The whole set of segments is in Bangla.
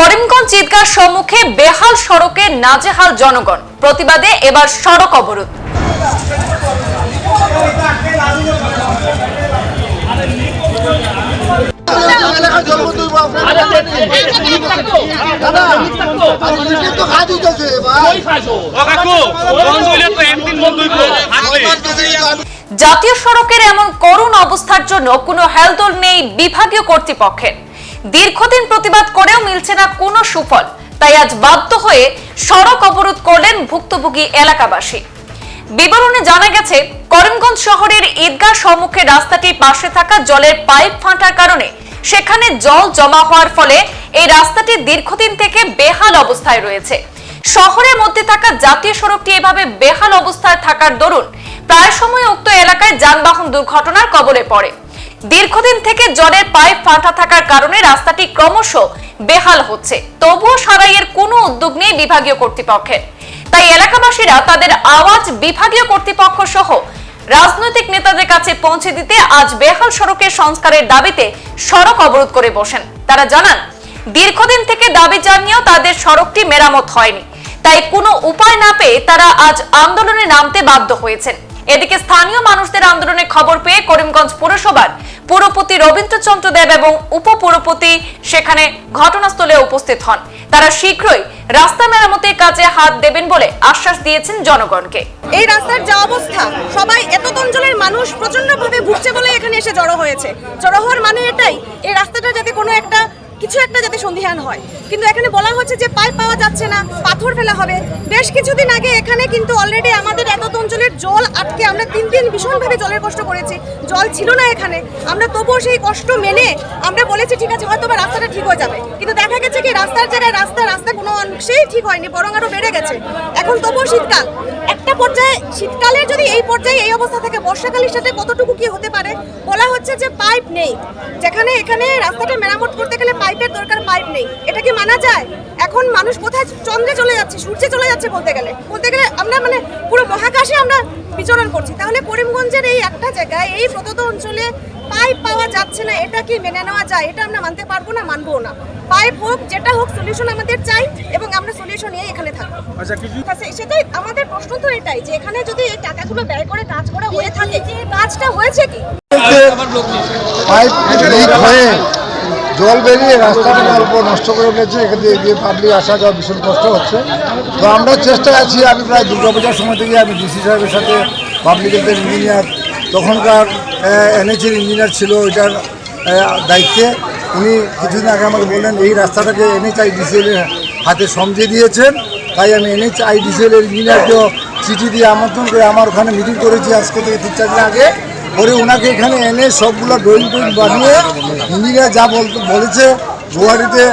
করিমগঞ্জ ঈদগাহ সম্মুখে বেহাল সড়কে নাজেহাল জনগণ। প্রতিবাদে এবার সড়ক অবরোধ। জাতীয় সড়কের এমন করুণ অবস্থার জন্য কোনো হেলদোল নেই বিভাগীয় কর্তৃপক্ষের। দীর্ঘদিন প্রতিবাদ করেও না কোনো সুফল। তাই আজ বাধ্য হয়ে সড়ক অবরোধ করলেন ভুক্তভোগী এলাকাবাসী। বিবরণে জানা গেছে, করিমগঞ্জ শহরের ঈদগাহ সম্মুখে রাস্তাটির পাশে থাকা জলের পাইপ ফাটার কারণে সেখানে জল জমা হওয়ার ফলে এই রাস্তাটি দীর্ঘদিন থেকে বেহাল অবস্থায় রয়েছে। শহরের মধ্যে থাকা জাতীয় সড়কটি এভাবে বেহাল অবস্থায় থাকার দরুন প্রায় সময় উক্ত এলাকায় যানবাহন দুর্ঘটনার কবলে পড়ে। দীর্ঘদিন থেকে জলের পাইপ ফাটা থাকার কারণে রাস্তাটি ক্রমশ বেহাল হচ্ছে। তবুও সারাইয়ের কোনো উদ্যোগ নেই বিভাগীয় কর্তৃপক্ষের। তাই এলাকাবাসীরা তাদের আওয়াজ বিভাগীয় কর্তৃপক্ষ সহ রাজনৈতিক নেতাদের কাছে পৌঁছে দিতে আজ বেহাল সড়কের সংস্কারের দাবিতে সড়ক অবরোধ করে বসেন। তারা জানান, দীর্ঘদিন থেকে দাবি জানিয়েও তাদের সড়কটি মেরামত হয়নি। তাই কোনো উপায় না পেয়ে তারা আজ আন্দোলনে নামতে বাধ্য হয়েছেন। এদিকে স্থানীয় মানুষদের আন্দোলনের খবর পেয়ে করিমগঞ্জ পুরসভার পুরপতি রবীন্দ্রচন্দ্র দেব এবং উপপুরপতি সেখানে ঘটনাস্থলে উপস্থিত হন। তারা শীঘ্রই রাস্তা মেরামতের কাজে হাত দেবেন বলে আশ্বাস দিয়েছেন জনগণকে। এই রাস্তার যা অবস্থা, সবাই এত অঞ্চলের মানুষ প্রচন্ডভাবে ভুগছে বলে এখানে এসে জড়ো হয়েছে। জড়ো হওয়ার মানে এটাই, এই রাস্তাটা যাতে কোনো একটা কিছু একটা যাতে সন্ধিহান হয়। কিন্তু এখানে বলা হচ্ছে যে পাইপ পাওয়া যাচ্ছে না, পাথর ফেলা হবে। বেশ কিছুদিন আগে এখানে কিন্তু অলরেডি আমাদের এত অঞ্চলের জল আটকে আমরা তিন দিন ভীষণভাবে জলের কষ্ট করেছি। জল ছিল না এখানে। আমরা তবুও সেই কষ্ট মেনে আমরা বলেছি, ঠিক আছে হয়তো রাস্তাটা ঠিক হয়ে যাবে। কিন্তু দেখা গেছে কি, রাস্তার জায়গায় রাস্তা রাস্তা কোনো অংশেই ঠিক হয়নি, বরং আরও বেড়ে গেছে। এখন তবুও শীতকাল। একটা পর্যায়ে শীতকালে যদি এই পর্যায়ে এই অবস্থা থাকে, বর্ষাকালের সাথে কতটুকু কি হতে পারে? বলা হচ্ছে যে পাইপ নেই। যেখানে, এখানে রাস্তাটা মেরামত করতে গেলে পাইপের দরকার পাইপ নেই। এটা কি মানা যায়? এখন মানুষ কোথায় চন্দ্রে চলে যাচ্ছে সূর্যে চলে যাচ্ছে বলতে গেলে। বলতে গেলে আমরা মানে পুরো মহাকাশে আমরা বিচরণ করছি। তাহলে করিমগঞ্জের এই একটা জায়গায় এই প্রদত্ত অঞ্চলে পাইপ পাওয়া যাচ্ছে না এটা কি মেনে নেওয়া যায়? এটা আমরা মানতে পারব না মানবো না। পাইপ হোক যেটা হোক সলিউশন আমাদের চাই এবং আমরা সলিউশন নিয়ে এখানে থাকব। আচ্ছা, সেটাই আমাদের প্রশ্ন তো এটাই যে এখানে যদি এই টাকাগুলো ব্যয় করে কাজ করা হয়ে থাকে কাজটা হয়েছে কি? পাইপ লিক হয়ে জল বেরিয়ে রাস্তাটা অল্প নষ্ট করে ফেলেছে, এখান দিয়ে দিয়ে পাবলিক আসা যাওয়া ভীষণ কষ্ট হচ্ছে। তো আমরা চেষ্টা আছি, আমি প্রায় দুর্গাপূজার সময় থেকে আমি ডিসি সাহেবের সাথে পাবলিক হেলথের ইঞ্জিনিয়ার তখনকার এনএচের ইঞ্জিনিয়ার ছিল ওইটার দায়িত্বে। উনি কিছুদিন আগে আমাকে বললেন, এই রাস্তাটাকে এনএচআই ডিসিএল এর হাতে সমঝে দিয়েছেন, তাই আমি এনএচআই ডিসিএল এর ইঞ্জিনিয়ারকেও চিঠি দিয়ে আমন্ত্রণ করে আমার ওখানে মিটিং করেছি আজকে থেকে তিন চার দিন আগে। পরে ওনাকে এখানে এনে সবগুলো ড্রয়িং টয়িং বানিয়ে ইঞ্জিনিয়ার যা বলতে, বলেছে, গুয়াহাটিতে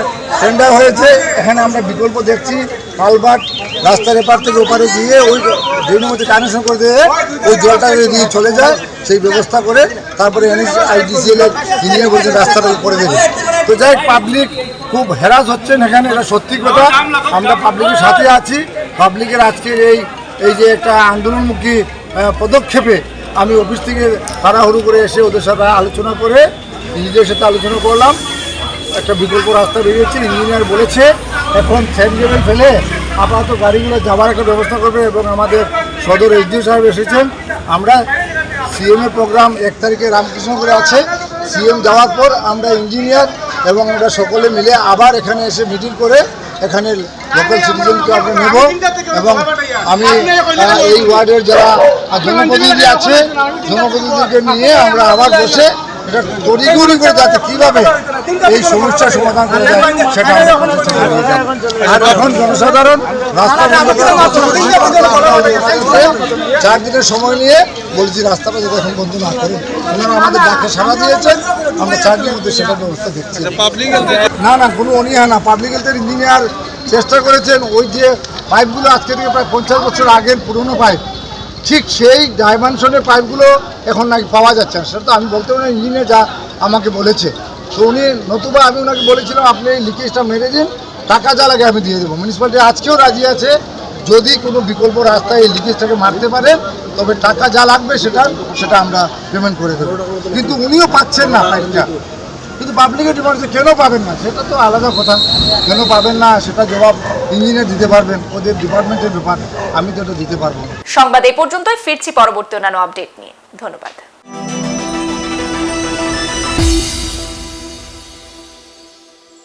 টেন্ডার হয়েছে। এখানে আমরা বিকল্প দেখছি কালবাট রাস্তার এপার থেকে ওপারে গিয়ে ওই ড্রেনের মধ্যে কানেকশন করে দিয়ে ওই জলটা দিয়ে চলে যায়, সেই ব্যবস্থা করে তারপরে এনএস, আইডিসিএল এর ইঞ্জিনিয়ার বলছে রাস্তাটা করে দেবে। তো যাই পাবলিক খুব হ্যারাস হচ্ছেন এখানে, এটা সত্যি কথা। আমরা পাবলিকের সাথে আছি। পাবলিকের আজকের এই এই যে একটা আন্দোলনমুখী পদক্ষেপে আমি অফিস থেকে তাড়াহুড়ো করে এসে ওদের সাথে আলোচনা করে নিজেদের সাথে আলোচনা করলাম। একটা বিকল্প রাস্তা বেরিয়েছে, ইঞ্জিনিয়ার বলেছে, এখন স্যান্ডেবেল ফেলে আপাতত গাড়িগুলো যাওয়ার একটা ব্যবস্থা করবে এবং আমাদের সদর এসডিও সাহেব এসেছেন। আমরা সিএম এর প্রোগ্রাম এক তারিখে রামকৃষ্ণপুরে আছে। সিএম যাওয়ার পর আমরা ইঞ্জিনিয়ার এবং আমরা সকলে মিলে আবার এখানে এসে মিটিং করে এখানে লোকাল সিটিজেনকে আমি নেব এবং আমি এই ওয়ার্ডের যারা জনপ্রতিনিধি আছে জনপ্রতিনিধিকে নিয়ে আমরা আবার বসে এটা তড়িঘড়ি করে যাতে কীভাবে এই সমস্যার সমাধান করা যায় সেটা আমরা। আর এখন জনসাধারণ রাস্তা বন্ধ চার দিনের সময় নিয়ে বলছি রাস্তাটা যাতে এখন বন্ধ না করে। ওনারা আমাদের ডাকে সাড়া দিয়েছেন আমরা চার দিনের মধ্যে সেটার ব্যবস্থা দেখছি। না না কোনো অনীহা না। পাবলিক হেলথের ইঞ্জিনিয়ার চেষ্টা করেছেন ওই যে পাইপগুলো আজকে থেকে প্রায় পঞ্চাশ বছর আগের পুরনো পাইপ ঠিক সেই ডাইমেনশনের পাইপগুলো এখন নাকি পাওয়া যাচ্ছে না। সেটা তো আমি বলতে পারি না ইঞ্জিনিয়ার যা আমাকে বলেছে। তো উনি নতুবা আমি ওনাকে বলেছিলাম আপনি এই লিকেজটা মেরে দিন টাকা যা লাগে আমি দিয়ে দেবো। মিউনিসিপ্যালিটি আজকেও রাজি আছে, যদি কোনো বিকল্প রাস্তায় এই লিকেজটাকে মারতে পারেন তবে টাকা যা লাগবে সেটা সেটা আমরা পেমেন্ট করে দেবো। কিন্তু উনিও পাচ্ছেন না পাইপটা কিন্তু পাবলিকের ডিমান্ড কেন পাবেন না? সেটা তো আলাদা কথা। কেন পাবেন না? সেটা জবাব ইঞ্জিনিয়ার দিতে পারবেন। ওদের ডিপার্টমেন্টের ব্যাপার। আমি তো এটা দিতে পারব সংবাদ এই পর্যন্তই, ফিরছি পরবর্তী অন্যান্য আপডেট নিয়ে। ধন্যবাদ।